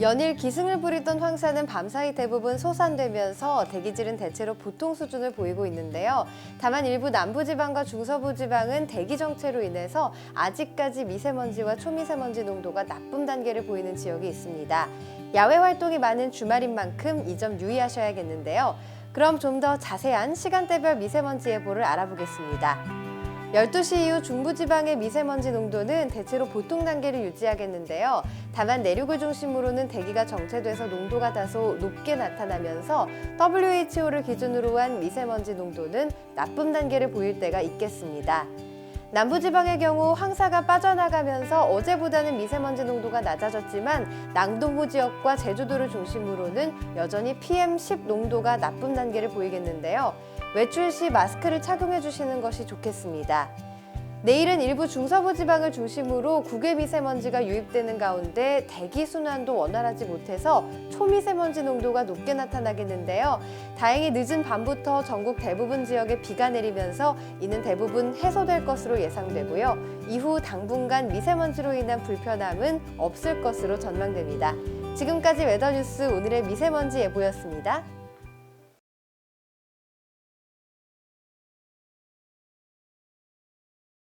연일 기승을 부리던 황사는 밤사이 대부분 소산되면서 대기질은 대체로 보통 수준을 보이고 있는데요. 다만 일부 남부지방과 중서부지방은 대기 정체로 인해서 아직까지 미세먼지와 초미세먼지 농도가 나쁨 단계를 보이는 지역이 있습니다. 야외 활동이 많은 주말인 만큼 이 점 유의하셔야겠는데요. 그럼 좀 더 자세한 시간대별 미세먼지 예보를 알아보겠습니다. 12시 이후 중부지방의 미세먼지 농도는 대체로 보통 단계를 유지하겠는데요. 다만 내륙을 중심으로는 대기가 정체돼서 농도가 다소 높게 나타나면서 WHO를 기준으로 한 미세먼지 농도는 나쁨 단계를 보일 때가 있겠습니다. 남부지방의 경우 황사가 빠져나가면서 어제보다는 미세먼지 농도가 낮아졌지만 남동부 지역과 제주도를 중심으로는 여전히 PM10 농도가 나쁨 단계를 보이겠는데요. 외출 시 마스크를 착용해 주시는 것이 좋겠습니다. 내일은 일부 중서부 지방을 중심으로 국외 미세먼지가 유입되는 가운데 대기 순환도 원활하지 못해서 초미세먼지 농도가 높게 나타나겠는데요. 다행히 늦은 밤부터 전국 대부분 지역에 비가 내리면서 이는 대부분 해소될 것으로 예상되고요. 이후 당분간 미세먼지로 인한 불편함은 없을 것으로 전망됩니다. 지금까지 웨더뉴스 오늘의 미세먼지 예보였습니다.